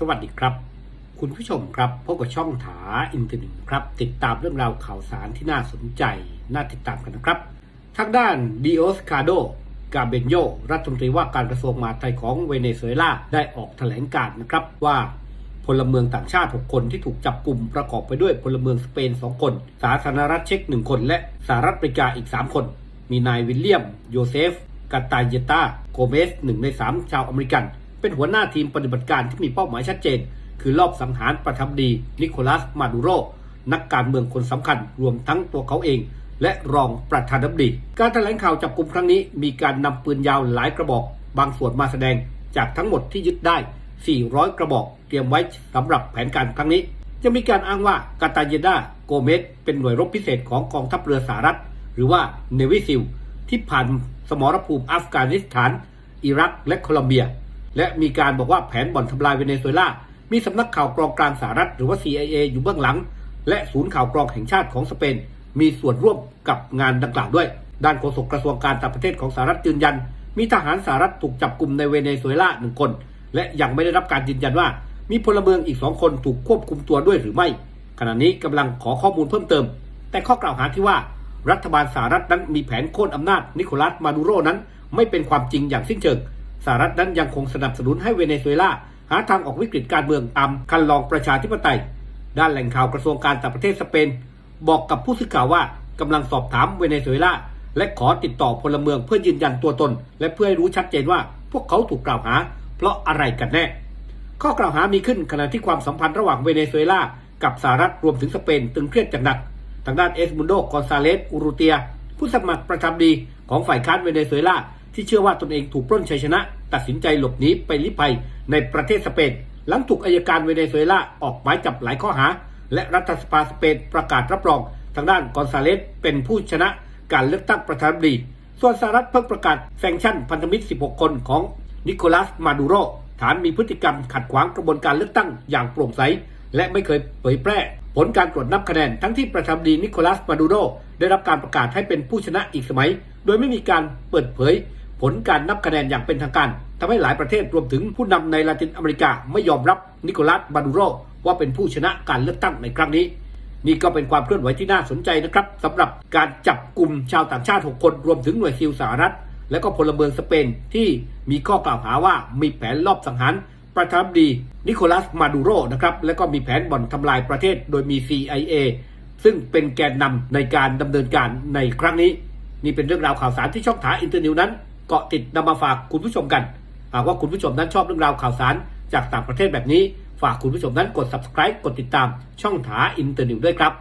สวัสดีครับ คุณผู้ชมครับพบกับช่องถาอินเทอร์เน็ตครับ ติดตามเรื่องราวข่าวสารที่น่าสนใจ น่าติดตามกันนะครับ ทางด้านดิโอสคาโดกาเบนโยรัฐมนตรีว่าการกระทรวงมหาดไทยของเวเนซุเอลาได้ออกแถลงการ์นะครับว่าพลเมืองต่างชาติ 6 คนที่ถูกจับกลุ่มประกอบไปด้วยพลเมืองสเปน 2 คน สาธารณรัฐเช็ก 1 คน และสหรัฐอเมริกาอีก 3 คน มีนายวิลเลียม โยเซฟกาตาเยตาโกเมสหนึ่งใน 3 ชาวอเมริกัน เป็นหัวหน้าทีมปฏิบัติการที่มีเป้าหมายชัดเจน คือรอบสังหารประธานาธิบดี นิโคลัส มาดูโร นักการเมืองคนสำคัญรวมทั้งตัวเขาเอง และรองประธานาธิบดี การแถลงข่าวจับกลุ่มครั้งนี้ มีการนำปืนยาวหลายกระบอก บางส่วนมาแสดงจากทั้งหมดที่ยึดได้ 400 กระบอก เตรียมไว้สำหรับแผนการครั้งนี้จะมีการอ้างว่ากาตาเยดาโกเมสเป็นหน่วยรบพิเศษของกองทัพเรือสหรัฐ หรือว่าเนวิซิลที่ผ่านสมรภูมิอัฟกานิสถาน อิรักและโคลอมเบีย และมีการบอกว่าแผนบ่อนทำลายเวเนซุเอลา มีสำนักข่าวกรองกลางสหรัฐหรือว่า CIA อยู่เบื้องหลัง และศูนย์ข่าวกรองแห่งชาติของสเปน มีส่วนร่วมกับงานดังกล่าวด้วย ด้านโฆษกกระทรวงการต่างประเทศของสหรัฐยืนยัน มีทหารสหรัฐถูกจับกลุ่มในเวเนซุเอลาหนึ่งคน และยังไม่ได้รับการยืนยันว่า มีพลเมืองอีกสองคนถูกควบคุมตัวด้วยหรือไม่ ขณะนี้กำลังขอข้อมูลเพิ่มเติม แต่ข้อกล่าวหาที่ว่ารัฐบาลสหรัฐนั้นมีแผนโค่นอำนาจนิโคลัสมาดูโรนั้น ไม่เป็นความจริงอย่างสิ้นเชิง สหรัฐนั้นยังคงสนับสนุนให้เวเนซุเอลาหาทางออกวิกฤตการเมืองตามคันลองประชาธิปไตย ด้านแหล่งข่าวกระทรวงการต่างประเทศสเปน บอกกับผู้สื่อข่าวว่ากำลังสอบถามเวเนซุเอลาและขอติดต่อพลเมืองเพื่อยืนยันตัวตน และเพื่อให้รู้ชัดเจนว่าพวกเขาถูกกล่าวหา เพราะอะไรกันแน่ ข้อกล่าวหามีขึ้นขณะที่ความสัมพันธ์ระหว่างเวเนซุเอลากับสหรัฐรวมถึงสเปนตึงเครียดจังหนัก ทางด้านเอสมุนโดกอนซาเลสอูรูเตีย ผู้สมัครประจำดีของฝ่ายค้านเวเนซุเอลา ที่เชื่อว่าตนเองถูกปล้นชัยชนะ ตัดสินใจหลบหนีไปลี้ภัยในประเทศสเปนหลังถูกอายการเวเนซุเอลาออกหมายจับหลายข้อหา และรัฐสภาสเปนประกาศรับรอง ทางด้านกอนซาเลสเป็นผู้ชนะการเลือกตั้งประธานาธิบดี ส่วนสหรัฐเพิ่งประกาศแซงชั่นพันธมิตร 16 คนของนิโคลัสมาดูโรฐานมีพฤติกรรมขัดขวางกระบวนการเลือกตั้งอย่างโปร่งใส และไม่เคยเผยแพร่ ผลการตรวจนับคะแนนทั้งที่ประธานาธิบดีนิโคลัสมาดูโรได้รับการประกาศให้เป็นผู้ชนะอีกสมัย โดยไม่มีการเปิดเผย ผลการนับคะแนนอย่างเป็นทางการทำให้หลายประเทศรวมถึงผู้นำในลาตินอเมริกาไม่ยอมรับนิโคลัสมาดูโรว่าเป็นผู้ชนะการเลือกตั้งในครั้งนี้ นี่ก็เป็นความเคลื่อนไหวที่น่าสนใจนะครับสำหรับการจับกลุ่มชาวต่างชาติ 6 คนรวมถึงหน่วยซิลสหรัฐ และก็พลเมืองสเปนที่มีข้อกล่าวหาว่ามีแผนลอบสังหารประธานาธิบดีนิโคลัสมาดูโรนะครับและก็มีแผนบ่อนทำลายประเทศโดยมี CIA ซึ่งเป็นแกนนำในการดำเนินการในครั้งนี้ นี่เป็นเรื่องราวข่าวสารที่ช่องถาอินเตอร์นิวนั้น เกาะติดนำมาฝากคุณผู้ชมกันหากว่าคุณผู้ชมนั้นชอบเรื่องราวข่าวสารจากต่างประเทศแบบนี้ ฝากคุณผู้ชมนั้นกด subscribe กดติดตามช่องถาอินเตอร์นิวด้วยครับ